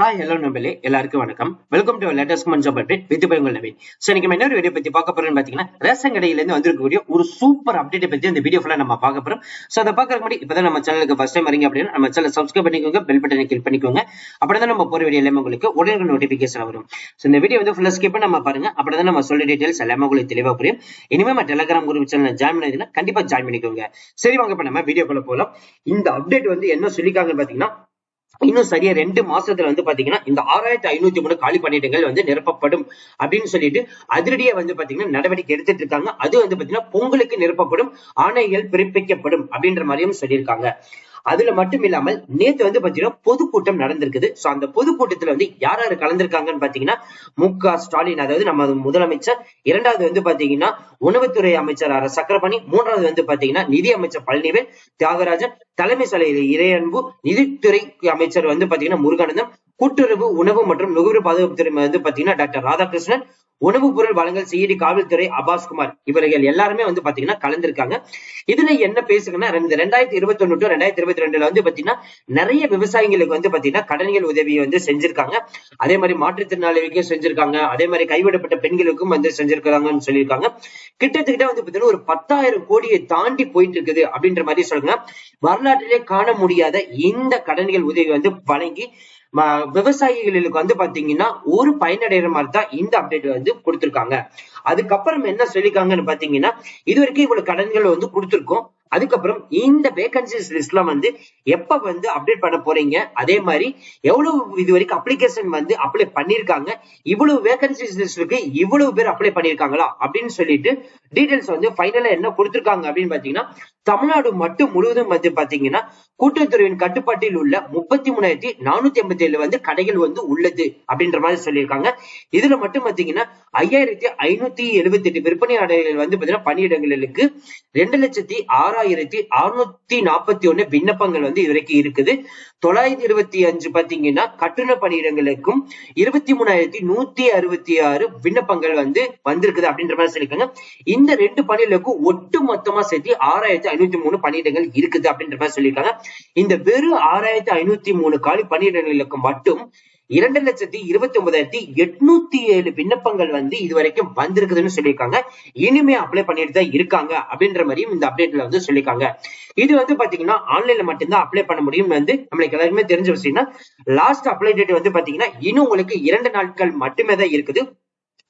Hi hello நம்பளே எல்லாருக்கும் வணக்கம். வெல்கம் டு லேட்டஸ்ட் மன் ஜாப் அப்டேட் வித் பயங்கள் நவீன். சோ இன்னைக்கு நம்ம என்ன வீடியோ பத்தி பார்க்க போறோம்னு பாத்தீங்கன்னா ரேஷன் கடையில இருந்து வந்திருக்கக்கூடிய ஒரு சூப்பர் அப்டேட் பத்தி இந்த வீடியோ ஃபுல்லா நம்ம பார்க்க போறோம். சோ அதை பார்க்கறதுக்கு முன்னாடி இப்பதான் நம்ம சேனலுக்கு ஃபர்ஸ்ட் டைம் வரீங்க அப்படின்னா நம்ம சேனல் சப்ஸ்கிரைப் பண்ணிக்கோங்க பெல் பட்டனை கிளிக் பண்ணிக்கோங்க. அப்படிதான் நம்ம போற வீடியோ எல்லாமே உங்களுக்கு உடனே நோட்டிபிகேஷன் வரும். சோ இந்த வீடியோ வந்து ஃபுல்லா ஸ்கிப் நம்ம பாருங்க. அப்படிதான் நம்ம சொல்ல டீடைல்ஸ் எல்லாமே உங்களுக்கு தெளிவா புரியும். இனிமே நம்ம டெலிகிராம் குரூப் சேனல் ஜாயின் பண்ணிருந்தீங்கன்னா கண்டிப்பா ஜாயின் பண்ணிக்கோங்க. சரி வாங்க இப்ப நம்ம வீடியோக்குள்ள போலாம். இந்த அப்டேட் வந்து என்ன சொல்லிக்காங்கன்னு பாத்தீங்கன்னா இன்னும் சரியா ரெண்டு மாசத்துல வந்து பாத்தீங்கன்னா இந்த ஆறாயிரத்தி ஐநூத்தி மூணு காலி பணியிடங்கள் வந்து நிரப்பப்படும் அப்படின்னு சொல்லிட்டு அதிரடியா வந்து பாத்தீங்கன்னா நடவடிக்கை எடுத்துட்டு இருக்காங்க. அது வந்து பாத்தீங்கன்னா பொங்கலுக்கு நிரப்பப்படும் ஆணைகள் பிறப்பிக்கப்படும் அப்படின்ற மாதிரியும் சொல்லியிருக்காங்க. அதுல மட்டும் இல்லாமல் நேத்து வந்து பாத்தீங்கன்னா பொதுக்கூட்டம் நடந்திருக்குது. சோ அந்த பொதுக்கூட்டத்துல வந்து யார் யாரு கலந்திருக்காங்கன்னு பாத்தீங்கன்னா மு க ஸ்டாலின் அதாவது நம்ம முதலமைச்சர் இரண்டாவது வந்து பாத்தீங்கன்னா உணவுத்துறை அமைச்சர் ஆர் சக்கரபாணி மூன்றாவது வந்து பாத்தீங்கன்னா நிதி அமைச்சர் பழனிவேல் தியாகராஜன் தலைமை செயலர் இறையன்பு நிதித்துறை அமைச்சர் வந்து பாத்தீங்கன்னா முருகானந்தம் கூட்டுறவு உணவு மற்றும் நுகர்வு பாதுகாப்புத்துறை வந்து பாத்தீங்கன்னா டாக்டர் ராதாகிருஷ்ணன் உணவுப் பொருள் வழங்கல் சிஐடி காவல்துறை அபாஸ்குமார் இவர்கள் எல்லாருமே வந்து பாத்தீங்கன்னா கலந்திருக்காங்க. இதுல என்ன பேசுங்கன்னா ரெண்டு ரெண்டாயிரத்தி இருபத்தி ஒண்ணு டு ரெண்டாயிரத்தி இருபத்தி ரெண்டுல வந்து பாத்தீங்கன்னா நிறைய விவசாயிகளுக்கு வந்து பாத்தீங்கன்னா கடன்கள் உதவியை வந்து செஞ்சிருக்காங்க. அதே மாதிரி மாற்றுத்திறனாளிகளுக்கும் செஞ்சிருக்காங்க. அதே மாதிரி கைவிடப்பட்ட பெண்களுக்கும் வந்து செஞ்சிருக்காங்கன்னு சொல்லியிருக்காங்க. கிட்டத்தட்ட வந்து பாத்தீங்கன்னா ஒரு பத்தாயிரம் கோடியை தாண்டி போயிட்டு இருக்குது அப்படின்ற மாதிரி சொல்லுங்க வரலாற்றிலே காண முடியாத இந்த கடன்கள் உதவி வந்து வழங்கி விவசாயிகளுக்கு வந்து பாத்தீங்கன்னா ஒரு பயனடைகிற மாதிரி தான் இந்த அப்டேட் வந்து கொடுத்திருக்காங்க. அதுக்கப்புறம் என்ன சொல்லிருக்காங்கன்னு பாத்தீங்கன்னா இது வரைக்கும் இவ்வளவு கடன்கள் வந்து கொடுத்திருக்கோம். அதுக்கப்புறம் இந்த வேகன்சிஸ் லிஸ்ட்ல வந்து எப்ப வந்து அப்டேட் பண்ண போறீங்க? அதே மாதிரி எவ்வளவு இது வரைக்கும் அப்ளிகேஷன் வந்து அப்ளை பண்ணிருக்காங்க? இவ்வளவு வேகன்சிஸ் இருக்கு இவ்வளவு பேர் அப்ளை பண்ணிருக்காங்களா? அப்படின்னு சொல்லிட்டு டீடைல்ஸ் வந்து ஃபைனலா என்ன கொடுத்திருக்காங்க அப்படின்னு பாத்தீங்கன்னா தமிழ்நாடு மட்டும் முழுவதும் வந்து பாத்தீங்கன்னா கூட்டுறவுத்துறையின் கட்டுப்பாட்டில் உள்ள முப்பத்தி மூணாயிரத்தி நானூத்தி எண்பத்தி ஏழு வந்து கடைகள் வந்து உள்ளது அப்படின்ற மாதிரி சொல்லியிருக்காங்க. இதுல மட்டும் பாத்தீங்கன்னா ஐயாயிரத்தி ஐநூத்தி எழுபத்தி எட்டு விற்பனை ஆடைகள் வந்து பாத்தீங்கன்னா பணியிடங்களுக்கு ரெண்டு லட்சத்தி ஆறாயிரத்தி அறுநூத்தி நாற்பத்தி ஒண்ணு விண்ணப்பங்கள் வந்து இதுவரைக்கும் இருக்குது. தொள்ளாயிரத்தி இருபத்தி அஞ்சு பாத்தீங்கன்னா கட்டுண பணியிடங்களுக்கும் இருபத்தி மூணாயிரத்தி நூத்தி அறுபத்தி ஆறு விண்ணப்பங்கள் வந்து வந்திருக்குது அப்படின்ற மாதிரி சொல்லியிருக்காங்க. இந்த ரெண்டு பணியிடங்களுக்கும் ஒட்டு மொத்தமா சேர்த்து ஆறாயிரத்தி ஐநூத்தி மூணு பணியிடங்கள் இருக்குது அப்படின்ற மாதிரி சொல்லியிருக்காங்க. இந்த வெறும் ஆறாயிரத்தி ஐநூத்தி மூணு காலி பணியிடங்களுக்கு மட்டும் இரண்டு லட்சத்தி இருபத்தி ஒன்பதாயிரத்தி எட்நூத்தி ஏழு விண்ணப்பங்கள் வந்து இது வரைக்கும் வந்திருக்குதுன்னு சொல்லியிருக்காங்க. இனிமே அப்ளை பண்ணிட்டு தான் இருக்காங்க அப்படின்ற மாதிரியும் இந்த அப்டேட்ல வந்து சொல்லியிருக்காங்க. இது வந்து பாத்தீங்கன்னா ஆன்லைன்ல மட்டும்தான் அப்ளை பண்ண முடியும் வந்து நம்மளுக்கு எல்லாருமே தெரிஞ்ச விஷயம்னா லாஸ்ட் அப்ளை டேட் வந்து பாத்தீங்கன்னா இன்னும் உங்களுக்கு இரண்டு நாட்கள் மட்டுமே தான் இருக்குது.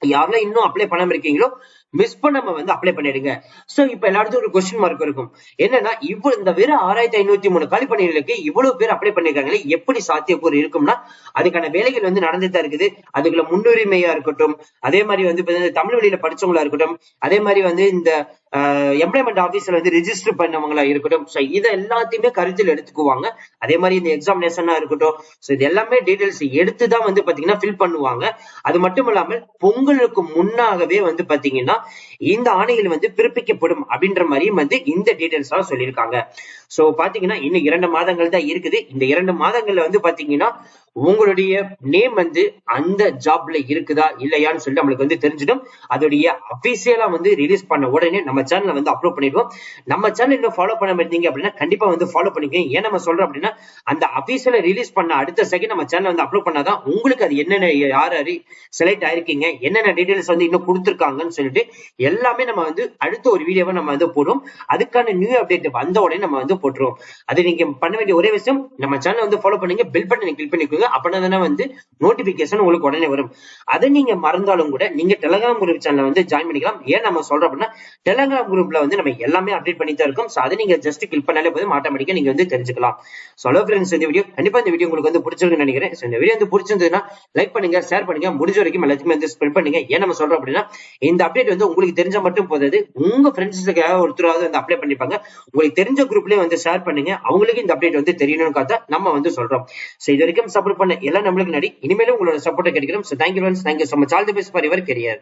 யாரெல்லாம் இன்னும் அப்ளை பண்ணாம இருக்கீங்களோ மிஸ் பண்ணாம வந்து அப்ளை பண்ணிடுங்க. சோ இப்ப எல்லாருக்கும் ஒரு கொஸ்டின் மார்க் இருக்கும். என்னன்னா இவ்வளவு இந்த வெறும் ஆறாயிரத்தி ஐநூத்தி மூணு காலி பணிகளுக்கு இவ்வளவு பேர் அப்ளை பண்ணிருக்காங்களே எப்படி சாத்தியக்கூறு இருக்கும்னா அதுக்கான வேலைகள் வந்து நடந்துதான் இருக்குது. அதுக்குள்ள முன்னுரிமையா இருக்கட்டும் அதே மாதிரி வந்து தமிழ் வழியில படிச்சவங்களா இருக்கட்டும் அதே மாதிரி வந்து இந்த எம்ப்ளாய்மெண்ட் ஆஃபீஸில் வந்து ரிஜிஸ்டர் பண்ணவங்களா இருக்கட்டும். ஸோ இதை எல்லாத்தையுமே கருத்தில் எடுத்துக்குவாங்க. அதே மாதிரி இந்த எக்ஸாமினேஷனா இருக்கட்டும். ஸோ இது எல்லாமே டீடைல்ஸ் எடுத்து தான் வந்து பாத்தீங்கன்னா ஃபில் பண்ணுவாங்க. அது மட்டும் இல்லாமல் பொங்கலுக்கு முன்னாகவே வந்து பாத்தீங்கன்னா இந்த ஆணைகள் வந்து பிறப்பிக்கப்படும் அப்படின்ற மாதிரியும் வந்து இந்த டீடைல்ஸ் எல்லாம் சொல்லியிருக்காங்க. சோ பாத்தீங்கன்னா இன்னும் இரண்டு மாதங்கள் தான் இருக்குது. இந்த இரண்டு மாதங்கள்ல வந்து பாத்தீங்கன்னா உங்களுடைய நேம் வந்து அந்த ஜாப்ல இருக்குதா இல்லையான்னு சொல்லி நம்மளுக்கு வந்து தெரிஞ்சிடும். அதோடைய அபிஷியலா வந்து ரிலீஸ் பண்ண உடனே நம்ம சேனலை வந்து அப்லோட் பண்ணிடுவோம். நம்ம சேனல் இன்னும் ஃபாலோ பண்ண இருந்தீங்க அப்படின்னா கண்டிப்பா வந்து ஃபாலோ பண்ணிக்கோங்க. ஏன் நம்ம சொல்றோம் அப்படின்னா அந்த அபிஷியல ரிலீஸ் பண்ண அடுத்த செகண்ட் நம்ம சேனல் வந்து அப்லோட் பண்ணாதான் உங்களுக்கு அது என்னென்ன யார் யாரு செலக்ட் ஆயிருக்கீங்க என்னென்ன டீடைல்ஸ் வந்து இன்னும் கொடுத்துருக்காங்கன்னு சொல்லிட்டு எல்லாமே நம்ம வந்து அடுத்த ஒரு வீடியோவை நம்ம வந்து போடுவோம். அதுக்கான நியூ அப்டேட் வந்த உடனே நம்ம வந்து போட்டுருவோம். அது நீங்க பண்ண வேண்டிய ஒரே விஷயம் நம்ம சேனல் வந்து ஃபாலோ பண்ணுங்க பில் பட்டனை கிளிக் பண்ணிக்கோங்க. அப்படின்னா தானே வந்து நோட்டிபிகேஷன் உங்களுக்கு உடனே வரும். அதை நீங்க மறந்தாலும் கூட நீங்க டெலகிராம் குரூப் சேனல் வந்து ஜாயின் பண்ணிக்கலாம். ஏன் நம்ம சொல்றோம் அப்படின்னா டெலகிராம் குரூப்ல வந்து நம்ம எல்லாமே அப்டேட் பண்ணி தான் இருக்கும். ஸோ அதை நீங்க ஜஸ்ட் கிளிக் பண்ணாலே போதும். ஆட்டோமேட்டிக்கா நீங்க வந்து தெரிஞ்சுக்கலாம். சொல்லோ ஃப்ரெண்ட்ஸ் இந்த வீடியோ கண்டிப்பா இந்த வீடியோ உங்களுக்கு வந்து பிடிச்சிருக்குன்னு நினைக்கிறேன். ஸோ இந்த வீடியோ வந்து பிடிச்சிருந்ததுன்னா லைக் பண்ணுங்க ஷேர் பண்ணுங்க. முடிஞ்ச வரைக்கும் எல்லாத்துக்குமே வந்து ஸ்பெண்ட் பண்ணுங்க. ஏன் நம்ம சொல்றோம் அப்படின்னா இந்த அப்டேட் வந்து உங்களுக்கு தெரிஞ்ச மட்டும் போதாது. உங்க ஃப்ரெண்ட்ஸுக்காக ஒருத்தராவது வந்து அப்ளை பண்ணிப்பாங்க. உங்களுக்கு தெரிஞ்ச குரூப்லயே வந்து ஷேர் பண்ணுங்க. அவங்களுக்கு இந்த அப்டேட் வந்து தெரியணும்னு பார்த்தா நம்ம வந்து சொல்றோம். ஸோ இது வரைக்கும் சப்போர்ட் சப்போர்ட் பண்ண எல்லா நம்மளுக்கு நடி இனிமேலும் உங்களோட support கிடைக்கிறோம் so thank you friends thank you so much all the best for your career